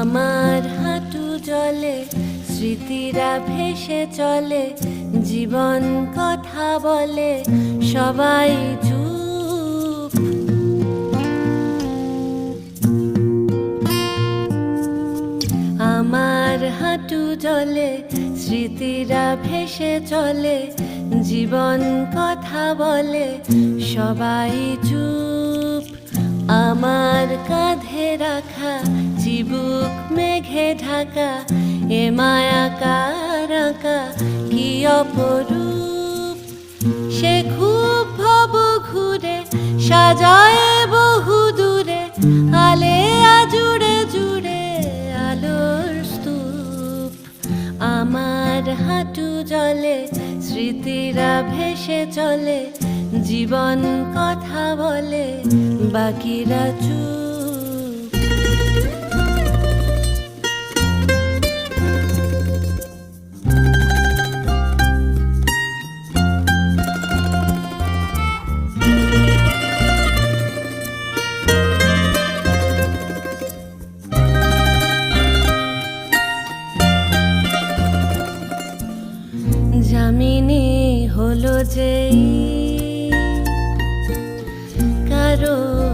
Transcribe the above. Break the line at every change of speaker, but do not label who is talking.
আমার হাঁটু জলে, স্মৃতিরা ভেসে চলে, জীবন কথা বলে, সবাই চুপ। আমার হাঁটু জলে, স্মৃতিরা ভেসে চলে, জীবন কথা বলে, সবাই চুপ। কাঁধে রাখা, চিবুক মেঘে ঢাকা, এ মায়া কারাকা কি অপরূপ? সে খুব ভব ঘুরে, সাজায় বহু দূরে, আলে আজুড়ে জুড়ে আলোর স্তূপ। আমার হাঁটু জলে, স্মৃতিরা ভেসে চলে, জীবন কথা বলে, বাকিরা চুপ। জামিনী হলো যে কারও